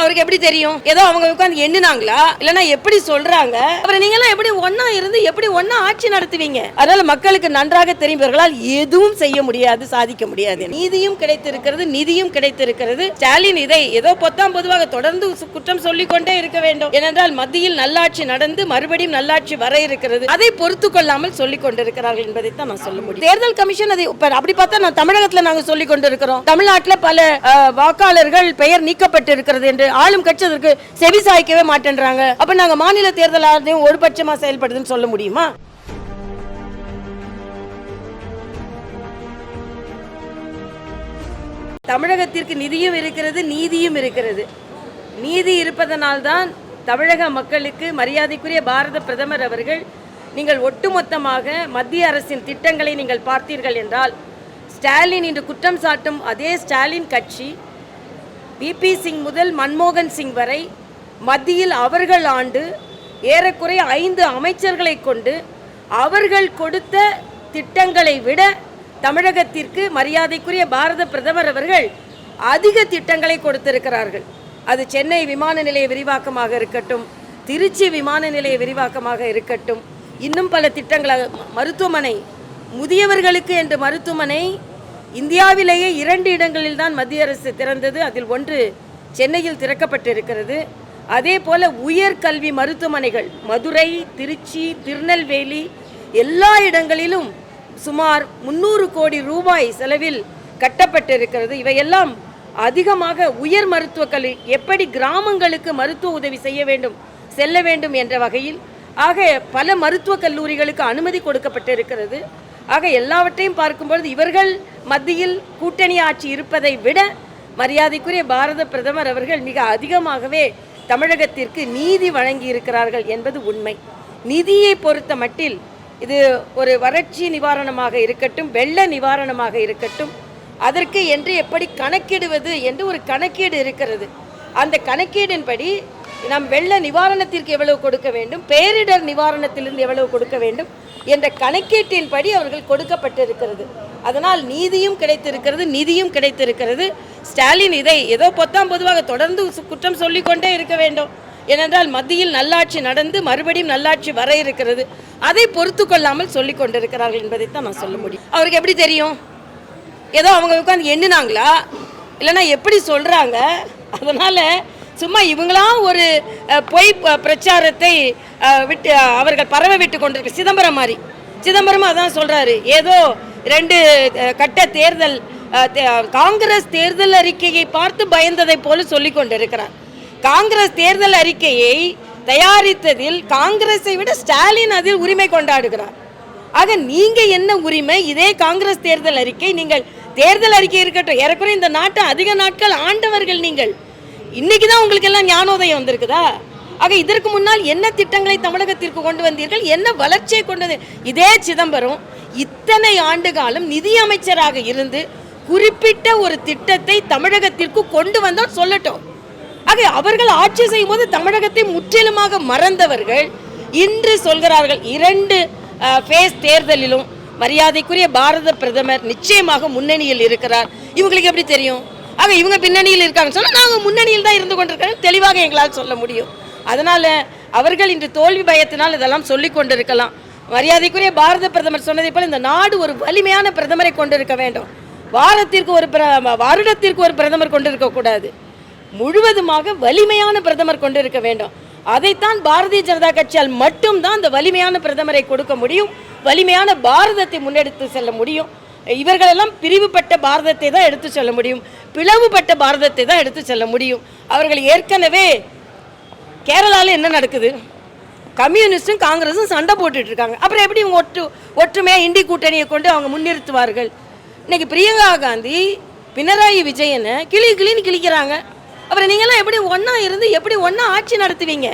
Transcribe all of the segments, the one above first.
அவருக்கு எப்படி தெரியும்? ஏதோ அவங்க உட்காந்து எண்ணுனாங்களா? இல்லனா எப்படி சொல்றாங்க? அப்புறம் நீங்க எல்லாம் எப்படி ஒன்னா இருந்து எப்படி ஒன்னா ஆட்சி நடத்துவீங்க? அதனால மக்களுக்கு நன்றாக தெரிந்தவர்களால் எதுவும் செய்ய முடியாது சாதிக்க முடியாது. நீதியும் கிடைத்திருக்கிறது நிதியும் கிடைத்திருக்கிறது. ஸ்டாலின் இதை ஏதோ பொத்தாம் பொதுவாக தொடர்ந்து குற்றம் சொல்லிக்கொண்டே இருக்க வேண்டும். ஏனென்றால் மத்தியில் நல்லாட்சி நடந்து மறுபடியும் நல்லாட்சி வர இருக்கிறது. அதை பொறுத்து கொள்ளாமல் சொல்லிக் கொண்டிருக்கிறார்கள் என்பதைத்தான் நான் சொல்ல முடியும். தேர்தல் கமிஷன் அதை அப்படி பார்த்தா நான் தமிழகத்துல நாங்க சொல்லிக் கொண்டிருக்கிறோம். தமிழ்நாட்டுல பல வாக்காளர்கள் பெயர் நீக்கப்பட்டு இருக்கிறது என்று ஆளும் கட்சி அதற்கு செவி சாய்க்கவே மாட்டேன்றாங்க. அப்ப நாங்க மாநில தேர்தல் ஆணையம் ஒரு பட்சமா செயல்படுதுன்னு சொல்ல முடியுமா? தமிழகத்திற்கு நிதியும் இருக்கிறது நீதியும் இருக்கிறது. நீதி இருப்பதனால்தான் தமிழக மக்களுக்கு மரியாதைக்குரிய பாரத பிரதமர் அவர்கள் நீங்கள் ஒட்டுமொத்தமாக மத்திய அரசின் திட்டங்களை நீங்கள் பார்த்தீர்கள் என்றால் ஸ்டாலின் இன்று குற்றம் சாட்டும் அதே ஸ்டாலின் கட்சி பிபி சிங் முதல் மன்மோகன் சிங் வரை மத்தியில் அவர்கள் ஆண்டு ஏறக்குறைய ஐந்து அமைச்சர்களை கொண்டு அவர்கள் கொடுத்த திட்டங்களை விட தமிழகத்திற்கு மரியாதைக்குரிய பாரத பிரதமர் அவர்கள் அதிக திட்டங்களை கொடுத்திருக்கிறார்கள். அது சென்னை விமான நிலைய விரிவாக்கமாக இருக்கட்டும் திருச்சி விமான நிலைய விரிவாக்கமாக இருக்கட்டும் இன்னும் பல திட்டங்களாக மருத்துவமனை முதியவர்களுக்கு என்று மருத்துவமனை இந்தியாவிலேயே இரண்டு இடங்களில் தான் மத்திய அரசு திறந்தது. அதில் ஒன்று சென்னையில் திறக்கப்பட்டிருக்கிறது. அதே போல உயர்கல்வி மருத்துவமனைகள் மதுரை திருச்சி திருநெல்வேலி எல்லா இடங்களிலும் சுமார் முந்நூறு கோடி ரூபாய் செலவில் கட்டப்பட்டிருக்கிறது. இவையெல்லாம் அதிகமாக உயர் மருத்துவ கல்வி எப்படி கிராமங்களுக்கு மருத்துவ உதவி செய்ய வேண்டும் செல்ல வேண்டும் என்ற வகையில் ஆக பல மருத்துவக் கல்லூரிகளுக்கு அனுமதி கொடுக்கப்பட்டிருக்கிறது. ஆக எல்லாவற்றையும் பார்க்கும்பொழுது இவர்கள் மத்தியில் கூட்டணி ஆட்சி இருப்பதை விட மரியாதைக்குரிய பாரத பிரதமர் அவர்கள் மிக அதிகமாகவே தமிழகத்திற்கு நீதி வழங்கி இருக்கிறார்கள் என்பது உண்மை. நிதியை பொறுத்த மட்டில் இது ஒரு வறட்சி நிவாரணமாக இருக்கட்டும் வெள்ள நிவாரணமாக இருக்கட்டும் அதற்கு என்று எப்படி கணக்கிடுவது என்று ஒரு கணக்கீடு இருக்கிறது. அந்த கணக்கீடின்படி நாம் வெள்ள நிவாரணத்திற்கு எவ்வளவு கொடுக்க வேண்டும் பேரிடர் நிவாரணத்திலிருந்து எவ்வளவு கொடுக்க வேண்டும் என்ற கணக்கீட்டின்படி அவர்கள் கொடுக்கப்பட்டிருக்கிறது. அதனால் நீதியும் கிடைத்திருக்கிறது நிதியும் கிடைத்திருக்கிறது. ஸ்டாலின் இதை ஏதோ பொத்தாம் பொதுவாக தொடர்ந்து குற்றம் சொல்லிக்கொண்டே இருக்க வேண்டும். ஏனென்றால் மத்தியில் நல்லாட்சி நடந்து மறுபடியும் நல்லாட்சி வர இருக்கிறது. அதை பொறுத்து கொள்ளாமல் சொல்லிக் கொண்டிருக்கிறார்கள் என்பதைத்தான் நான் சொல்ல முடியும். அவருக்கு எப்படி தெரியும்? ஏதோ அவங்க உட்காந்து எண்ணுனாங்களா? இல்லைன்னா எப்படி சொல்கிறாங்க அதனால் சும்மா இவங்களாம் ஒரு பொய் பிரச்சாரத்தை விட்டு அவர்கள் பரவ விட்டு கொண்டிருக்க சிதம்பரம் மாதிரி. சிதம்பரமும் அதான் சொல்கிறாரு ஏதோ ரெண்டு கட்ட தேர்தல் காங்கிரஸ் தேர்தல் அறிக்கையை பார்த்து பயந்ததை போல சொல்லிக் கொண்டிருக்கிறார். காங்கிரஸ் தேர்தல் அறிக்கையை தயாரித்ததில் காங்கிரஸை விட ஸ்டாலின் அதில் உரிமை கொண்டாடுகிறார். ஆக நீங்க என்ன உரிமை? இதே காங்கிரஸ் தேர்தல் அறிக்கை நீங்கள் தேர்தல் அறிக்கை இருக்கட்டும் ஏறக்குறைய இந்த நாட்டை அதிக நாட்கள் ஆண்டவர்கள் நீங்கள். இன்னைக்கு தான் உங்களுக்கு எல்லாம் ஞானோதயம் வந்திருக்குதா? ஆக இதற்கு முன்னால் என்ன திட்டங்களை தமிழகத்திற்கு கொண்டு வந்தீர்கள்? என்ன வளர்ச்சியை கொண்டது இதே சிதம்பரம் இத்தனை ஆண்டு காலம் நிதி அமைச்சராக இருந்து குறிப்பிட்ட ஒரு திட்டத்தை தமிழகத்திற்கு கொண்டு வந்தால் சொல்லட்டும். ஆக அவர்கள் ஆட்சி செய்யும் போது தமிழகத்தை முற்றிலுமாக மறந்தவர்கள். இன்று சொல்கிறார்கள் இரண்டு ஃபேஸ் தேர்தலிலும் மரியாதைக்குரிய பாரத பிரதமர் நிச்சயமாக முன்னணியில் இருக்கிறார். இவங்களுக்கு எப்படி தெரியும்? ஆக இவங்க பின்னணியில் இருக்காங்க சொன்னால் நாங்கள் முன்னணியில் தான் இருந்து கொண்டிருக்கிறோம். தெளிவாக எங்களால் சொல்ல முடியும். அதனால் அவர்கள் இன்று தோல்வி பயத்தினால் இதெல்லாம் சொல்லிக் கொண்டிருக்கலாம். மரியாதைக்குரிய பாரத பிரதமர் சொன்னதை போல் இந்த நாடு ஒரு வலிமையான பிரதமரை கொண்டிருக்க வேண்டும். வாரத்திற்கு ஒரு பிர- வருடத்திற்கு ஒரு பிரதமர் கொண்டிருக்கக்கூடாது முழுவதுமாக வலிமையான பிரதமர் கொண்டிருக்க வேண்டும். அதைத்தான் பாரதிய ஜனதா கட்சியால் மட்டும்தான் இந்த வலிமையான பிரதமரை கொடுக்க முடியும். வலிமையான பாரதத்தை முன்னெடுத்து செல்ல முடியும். இவர்களெல்லாம் பிரிவுபட்ட பாரதத்தை தான் எடுத்து செல்ல முடியும். பிளவுபட்ட பாரதத்தை தான் எடுத்து செல்ல முடியும். அவர்கள் ஏற்கனவே கேரளாவில் என்ன நடக்குது? கம்யூனிஸ்டும் காங்கிரஸும் சண்டை போட்டுட்டு இருக்காங்க. அப்புறம் எப்படி இவங்க ஒற்று ஒற்றுமையாக இண்டி கூட்டணியை கொண்டு அவங்க முன்னிறுத்துவார்கள்? இன்னைக்கு பிரியங்கா காந்தி பினராயி விஜயனை கிளி கிளின்னு கிழிக்கிறாங்க. அப்புறம் நீங்கள்லாம் எப்படி ஒன்றா இருந்து எப்படி ஒன்றா ஆட்சி நடத்துவீங்க?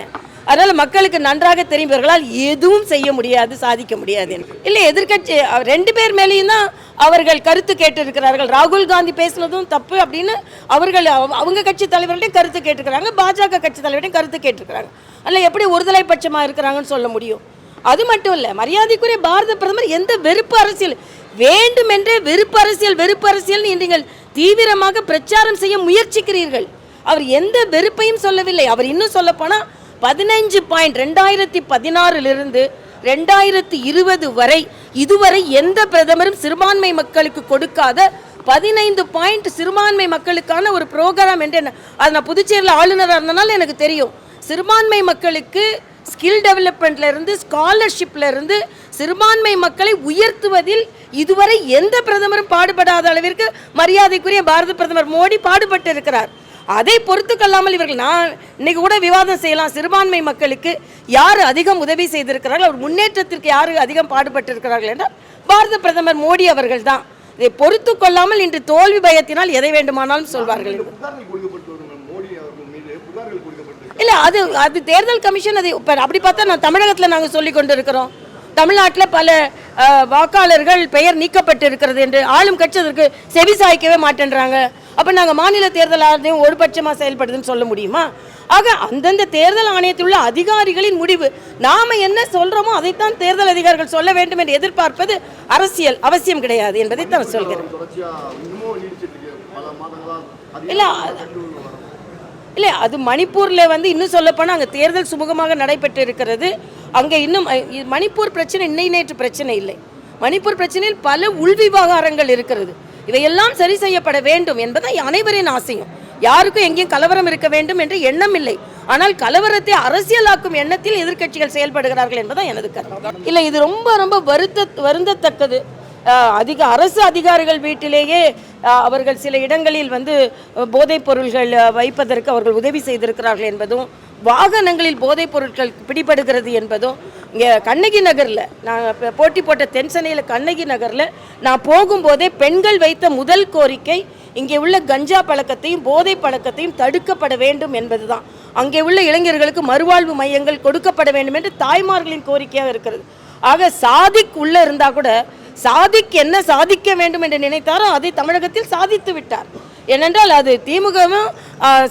அதனால் மக்களுக்கு நன்றாக தெரிந்தவர்களால் எதுவும் செய்ய முடியாது சாதிக்க முடியாது இல்லை எதிர்க்கட்சி ரெண்டு பேர் மேலேயும் தான் அவர்கள் கருத்து கேட்டு இருக்கிறார்கள் ராகுல் காந்தி பேசுனதும் தப்பு அப்படின்னு அவர்கள் அவங்க கட்சி தலைவர்களையும் கருத்து கேட்டிருக்கிறாங்க பாஜக கட்சி தலைவரையும் கருத்து கேட்டிருக்கிறாங்க. அதில் எப்படி ஒருதலை பட்சமாக இருக்கிறாங்கன்னு சொல்ல முடியும்? அது மட்டும் இல்லை மரியாதைக்குரிய பாரத பிரதமர் எந்த வெறுப்பு அரசியல் வேண்டுமென்றே வெறுப்பு அரசியல் வெறுப்பு அரசியல் நீங்கள் தீவிரமாக பிரச்சாரம் செய்ய முயற்சிக்கிறீர்கள். அவர் எந்த வெறுப்பையும் சொல்லவில்லை. அவர் இன்னும் சொல்ல பதினைஞ்சு பாயிண்ட் ரெண்டாயிரத்தி பதினாறிலிருந்து ரெண்டாயிரத்தி இருபது வரை இதுவரை எந்த பிரதமரும் சிறுபான்மை மக்களுக்கு கொடுக்காத பதினைந்து பாயிண்ட் சிறுபான்மை மக்களுக்கான ஒரு ப்ரோக்ராம் என்று என்ன- அது நான் புதுச்சேரியில் ஆளுநராக இருந்தனால எனக்கு தெரியும். சிறுபான்மை மக்களுக்கு ஸ்கில் டெவலப்மெண்ட்லேருந்து ஸ்காலர்ஷிப்லேருந்து சிறுபான்மை மக்களை உயர்த்துவதில் இதுவரை எந்த பிரதமரும் பாடுபடாத அளவிற்கு மரியாதைக்குரிய பாரத பிரதமர் மோடி பாடுபட்டு இருக்கிறார் அதை பொறுத்து கொள்ளாமல் இவர்கள் நான் இன்னைக்கு கூட விவாதம் செய்யலாம். சிறுபான்மை மக்களுக்கு யார் அதிகம் உதவி செய்திருக்கிறார்கள்? அவர் முன்னேற்றத்திற்கு யார் அதிகம் பாடுபட்டிருக்கிறார்கள் என்றால் பாரத பிரதமர் மோடி அவர்கள் தான். இதை பொறுத்து கொள்ளாமல் இன்று தோல்வி பயத்தினால் எதை வேண்டுமானாலும் சொல்வார்கள் இல்லை அது அது தேர்தல் கமிஷன் அது இப்போ அப்படி பார்த்தா நான் தமிழகத்தில் நாங்கள் சொல்லி கொண்டு இருக்கிறோம் தமிழ்நாட்டில் பல வாக்காளர்கள் பெயர் நீக்கப்பட்டு இருக்கிறது என்று ஆளும் கட்சி அதற்கு செவி சாய்க்கவே மாட்டேன்றாங்க. அப்போ நாங்கள் மாநில தேர்தல் ஆணையம் ஒருபட்சமாக செயல்படுதுன்னு சொல்ல முடியுமா? ஆக அந்தந்த தேர்தல் ஆணையத்தில் உள்ள அதிகாரிகளின் முடிவு நாம் என்ன சொல்கிறோமோ அதைத்தான் தேர்தல் அதிகாரிகள் சொல்ல வேண்டும் என்று எதிர்பார்ப்பது அரசியல் அவசியம் கிடையாது என்பதை தான் சொல்கிறேன். இல்லை இல்லை அது மணிப்பூரில் வந்து இன்னும் சொல்லப்போனால் அங்கே தேர்தல் சுமூகமாக நடைபெற்று இருக்கிறது. அங்கே இன்னும் மணிப்பூர் பிரச்சனை இன்னை நேற்று பிரச்சனை இல்லை. மணிப்பூர் பிரச்சனையில் பல உள்விவகாரங்கள் இருக்கிறது. இவையெல்லாம் சரி செய்யப்பட வேண்டும் என்பது அனைவரின் ஆசையும். யாருக்கும் எங்கேயும் கலவரம் இருக்க வேண்டும் என்று எண்ணம் இல்லை. ஆனால் கலவரத்தை அரசியலாக்கும் எண்ணத்தில் எதிர்க்கட்சிகள் செயல்படுகிறார்கள் என்பதுதான் எனது கருத்து. இல்லை இது ரொம்ப ரொம்ப வருத்த வருந்தத்தக்கது. அதிக அரசு அதிகாரிகள் வீட்டிலேயே அவர்கள் சில இடங்களில் வந்து போதைப் பொருள்கள் வைப்பதற்கு அவர்கள் உதவி செய்திருக்கிறார்கள் என்பதும் வாகனங்களில் போதைப் பொருட்கள் பிடிபடுகிறது என்பதும் இங்கே கண்ணகி நகரில் நான் போட்டி போட்ட தென்சென்னையில் கண்ணகி நகரில் நான் போகும்போதே பெண்கள் வைத்த முதல் கோரிக்கை இங்கே உள்ள கஞ்சா பழக்கத்தையும் போதை பழக்கத்தையும் தடுக்கப்பட வேண்டும் என்பதுதான். அங்கே உள்ள இளைஞர்களுக்கு மறுவாழ்வு மையங்கள் கொடுக்கப்பட வேண்டும் என்று தாய்மார்களின் கோரிக்கையாக இருக்கிறது. ஆக சாதிக் உள்ளே இருந்தால் கூட சாதிக் என்ன சாதிக்க வேண்டும் என்று நினைத்தாரோ அதை தமிழகத்தில் சாதித்து விட்டார். ஏனென்றால் அது திமுகவும்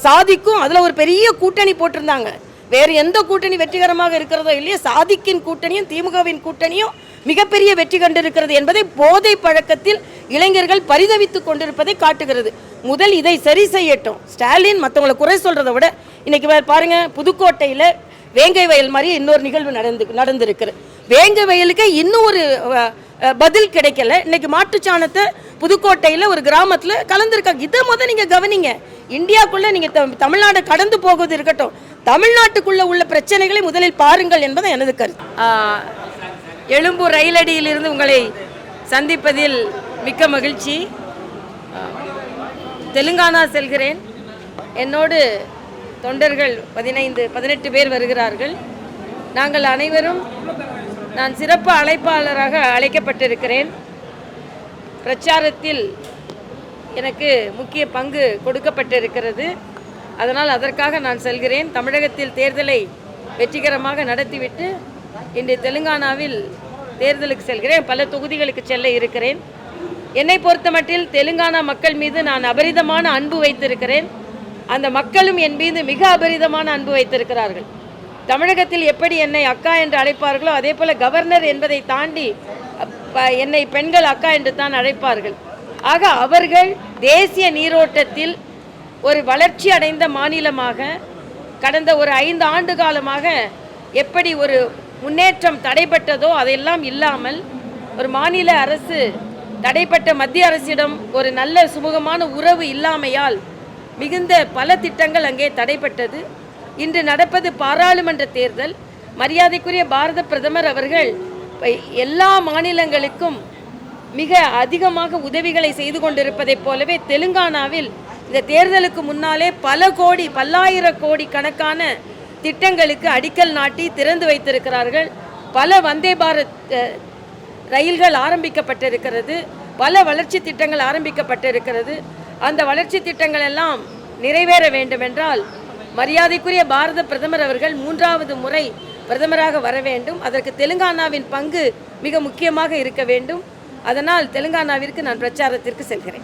சாதிக்கும் அதில் ஒரு பெரிய கூட்டணி போட்டிருந்தாங்க. வேறு எந்த கூட்டணி வெற்றிகரமாக இருக்கிறதோ இல்லையோ சாதிக்கின் கூட்டணியும் திமுகவின் கூட்டணியும் மிகப்பெரிய வெற்றி கண்டிருக்கிறது என்பதை போதை பழக்கத்தில் இளைஞர்கள் பரிதவித்துக் கொண்டிருப்பதை காட்டுகிறது. முதல் இதை சரி செய்யட்டும். ஸ்டாலின் மற்றவங்களை குறை சொல்றதை விட இன்னைக்கு பாருங்க புதுக்கோட்டையில வேங்கை வயல் மாதிரி இன்னொரு நிகழ்வு நடந்து நடந்திருக்கு. வேங்கை வயலுக்கு இன்னும் ஒரு பதில் கிடைக்கல. இன்னைக்கு மாட்டுச்சாணத்தை புதுக்கோட்டையில் ஒரு கிராமத்தில் கலந்துருக்காங்க. இதை முதல் நீங்கள் கவனிங்க. இந்தியாக்குள்ள நீங்கள் த- தமிழ்நாடு கடந்து போகுது இருக்கட்டும். தமிழ்நாட்டுக்குள்ள உள்ள பிரச்சனைகளை முதலில் பாருங்கள் என்பது எனது கருத்து. எழும்பூர் ரயிலடியிலிருந்து உங்களை சந்திப்பதில் மிக்க மகிழ்ச்சி. தெலுங்கானா செல்கிறேன். என்னோடு தொண்டர்கள் பதினைந்து பதினெட்டு பேர் வருகிறார்கள். நாங்கள் அனைவரும் நான் சிறப்பு அழைப்பாளராக அழைக்கப்பட்டிருக்கிறேன். பிரச்சாரத்தில் எனக்கு முக்கிய பங்கு கொடுக்கப்பட்டிருக்கிறது. அதனால் அதற்காக நான் செல்கிறேன். தமிழகத்தில் தேர்தலை வெற்றிகரமாக நடத்திவிட்டு இன்று தெலுங்கானாவில் தேர்தலுக்கு செல்கிறேன். பல தொகுதிகளுக்கு செல்ல இருக்கிறேன். என்னை பொறுத்தமட்டில் தெலுங்கானா மக்கள் மீது நான் அபரிதமான அன்பு வைத்திருக்கிறேன். அந்த மக்களும் என் மீது மிக அபரிதமான அன்பு வைத்திருக்கிறார்கள். தமிழகத்தில் எப்படி என்னை அக்கா என்று அழைப்பார்களோ அதே போல் கவர்னர் என்பதை தாண்டி என்னை பெண்கள் அக்கா என்று தான் அழைப்பார்கள். ஆக அவர்கள் தேசிய நீரோட்டத்தில் ஒரு வளர்ச்சி அடைந்த மாநிலமாக கடந்த ஒரு ஐந்து ஆண்டு காலமாக எப்படி ஒரு முன்னேற்றம் தடைப்பட்டதோ அதையெல்லாம் இல்லாமல் ஒரு மாநில அரசு தடைப்பட்ட மத்திய அரசிடம் ஒரு நல்ல சுமூகமான உறவு இல்லாமையால் மிகுந்த பல திட்டங்கள் அங்கே தடைப்பட்டது இன்று நடப்பது பாராளுமன்ற தேர்தல். மரியாதைக்குரிய பாரத பிரதமர் அவர்கள் எல்லா மாநிலங்களுக்கும் மிக அதிகமாக உதவிகளை செய்து கொண்டிருப்பதைப் போலவே தெலுங்கானாவில் இந்த தேர்தலுக்கு முன்னாலே பல கோடி பல்லாயிர கோடி கணக்கான திட்டங்களுக்கு அடிக்கல் நாட்டி திறந்து வைத்திருக்கிறார்கள். பல வந்தே பாரத் ரயில்கள் ஆரம்பிக்கப்பட்டிருக்கிறது. பல வளர்ச்சி திட்டங்கள் ஆரம்பிக்கப்பட்டிருக்கிறது. அந்த வளர்ச்சி திட்டங்கள் எல்லாம் நிறைவேற வேண்டுமென்றால் மரியாதைக்குரிய பாரத பிரதமர் அவர்கள் மூன்றாவது முறை பிரதமராக வர வேண்டும். அதற்கு தெலுங்கானாவின் பங்கு மிக முக்கியமாக இருக்க வேண்டும். அதனால் தெலுங்கானாவிற்கு நான் பிரச்சாரத்திற்கு செல்கிறேன்.